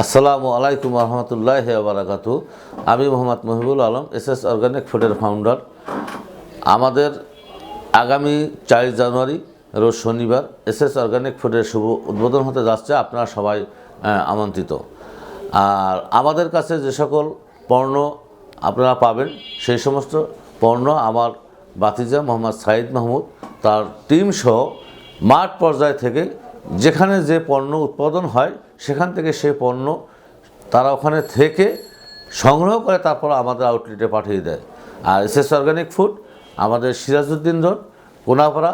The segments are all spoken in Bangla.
আসসালামু আলাইকুম রহমতুল্লাহ বারাকাতু আমি Mohammad Mohibul Alam S S organic ফুডের ফাউন্ডার আমাদের আগামী চার জানুয়ারি, রোজ শনিবার এস এস অর্গানিক ফুডের শুভ উদ্বোধন হতে যাচ্ছে, আপনারা সবাই আমন্ত্রিত। আর আমাদের কাছে যে সকল পণ্য আপনারা পাবেন, সেই সমস্ত পণ্য আমার বাতিজা মোহাম্মদ সাইদ মাহমুদ, তার টিম সহ মাঠ পর্যায় থেকে যেখানে যে পণ্য উৎপাদন হয়, সেখান থেকে সেই পণ্য তারা ওখানে থেকে সংগ্রহ করে তারপর আমাদের আউটলেটে পাঠিয়ে দেয়। আর এস এস অর্গানিক ফুড, আমাদের Sirajuddin road Konapara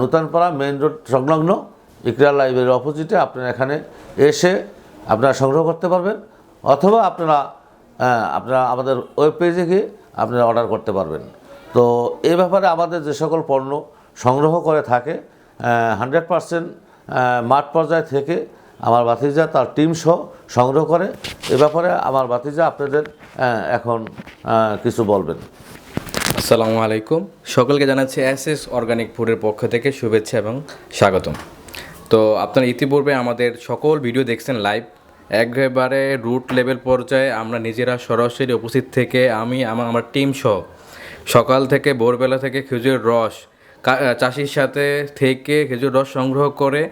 Nutanpara, main road সংলগ্ন ইকরা লাইব্রেরির অপোজিটে আপনারা এখানে এসে আপনারা সংগ্রহ করতে পারবেন, অথবা আপনারা আপনারা আমাদের ওয়েব পেজে গিয়ে আপনারা অর্ডার করতে পারবেন। তো এ ব্যাপারে আমাদের যে সকল পণ্য সংগ্রহ করে থাকে হান্ড্রেড পারসেন্ট মাঠ পর্যায় থেকে আমার বাতিজা তার টিম সহ সংগ্রহ করে। এ ব্যাপারে আমার বাতিজা আপনাদের এখন কিছু বলবেন। আসসালামু আলাইকুম। সকলকে জানাচ্ছি এস এস অর্গানিক ফুডের পক্ষ থেকে শুভেচ্ছা এবং স্বাগতম। তো আপনারা ইতিপূর্বে আমাদের সকল ভিডিও দেখছেন লাইভ। একেবারে রুট লেভেল পর্যায়ে আমরা নিজেরা সরাসরি উপস্থিত থেকে আমি, আমার আমার টিম সহ সকাল থেকে ভোরবেলা থেকে খেজুরের রস চাষির সাথে থেকে খেজুর রস সংগ্রহ করে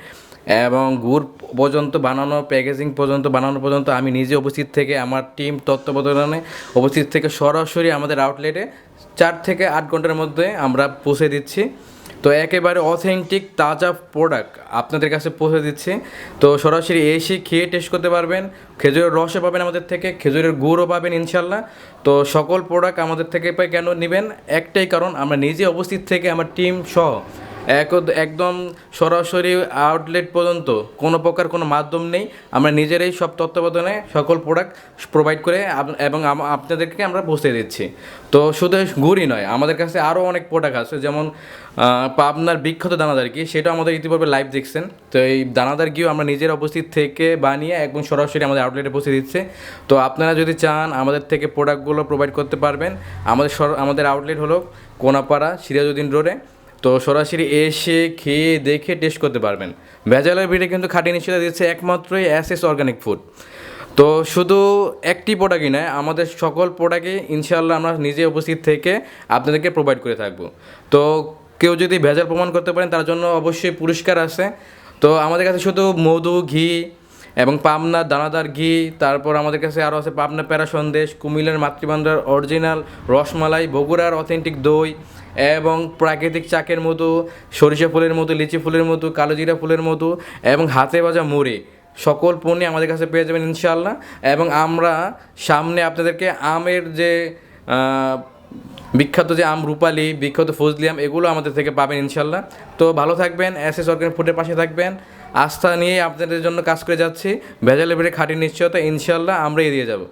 এবং গুড় পর্যন্ত বানানো প্যাকেজিং পর্যন্ত বানানো পর্যন্ত আমি নিজে উপস্থিত থেকে, আমার টিম তত্ত্বাবধানে উপস্থিত থেকে সরাসরি আমাদের আউটলেটে চার থেকে আট ঘণ্টার মধ্যে আমরা পৌঁছে দিচ্ছি। তো একেবারে অথেন্টিক তাজা প্রোডাক্ট আপনাদের কাছে পৌঁছে দিচ্ছি। তো সরাসরি এসে খেয়ে টেস্ট করতে পারবেন। খেজুরের রসও পাবেন আমাদের থেকে, খেজুরের গুড়ও পাবেন ইনশাল্লাহ তো সকল প্রোডাক্ট আমাদের থেকে কেন নেবেন? একটাই কারণ, আমরা নিজে অবস্থিত থেকে আমার টিম সহ একদম সরাসরি আউটলেট পর্যন্ত কোনো প্রকার কোনো মাধ্যম নেই। আমরা নিজেরাই সব তত্ত্বাবধানে সকল প্রোডাক্ট প্রোভাইড করে এবং আপনাদেরকে আমরা পৌঁছে দিচ্ছি। তো শুধু গুড়ই নয় আমাদের কাছে আরও অনেক প্রোডাক্ট আছে। যেমন আহ, পাবনার বিখ্যাত দানাদার কি সেটা আমাদের ইতিপূর্বে লাইভ দেখছেন। তো এই দানাদার ঘিও আমরা নিজের উপস্থিত থেকে বানিয়ে একদম সরাসরি আমাদের আউটলেটে পৌঁছে দিচ্ছে। তো আপনারা যদি চান আমাদের থেকে প্রোডাক্টগুলো প্রোভাইড করতে পারবেন। আমাদের আমাদের আউটলেট হলো কোনাপাড়া সিরাজউদ্দিন রোডে তো সরাসরি এসে খেয়ে দেখে টেস্ট করতে পারবেন। ভেজালের ভিড়ে কিন্তু খাঁটি নিশ্চয়তা দিচ্ছে একমাত্রই এস অর্গানিক ফুড তো শুধু একটি প্রোডাক্টই নয়, আমাদের সকল প্রোডাক্টই ইনশাল্লাহ আমরা নিজে উপস্থিত থেকে আপনাদেরকে প্রোভাইড করে থাকব। তো কেউ যদি ভেজাল প্রমাণ করতে পারেন, তার জন্য অবশ্যই পুরস্কার আছে। তো আমাদের কাছে শুধু মধু, ঘি এবং পাবনা দানাদার ঘি, তারপর আমাদের কাছে আরও আছে পাবনা প্যারা সন্দেশ, কুমিল্লার মাতৃভান্ডার অরিজিনাল রসমালাই, বগুড়ার অথেন্টিক দই, এবং প্রাকৃতিক চাকের মতো সরিষা ফুলের মতো লিচি ফুলের মতো কালোজিরা ফুলের মতো এবং হাতে ভাজা মুড়ি। সকল পণ্য আমাদের কাছে পেয়ে যাবেন ইনশাল্লাহ এবং আমরা সামনে আপনাদেরকে আমের যে বিখ্যাত যে আম রূপালি, বিখ্যাত ফজলি আম, এগুলো আমাদের থেকে পাবেন ইনশাল্লাহ তো ভালো থাকবেন, এস এস অর্গানিক ফুডের পাশে থাকবেন। আস্থা নিয়ে আপনাদের জন্য কাজ করে যাচ্ছি। ভেজালে বেড়ে খাঁটি নিশ্চয়তা ইনশাল্লাহ আমরা এড়িয়ে যাব।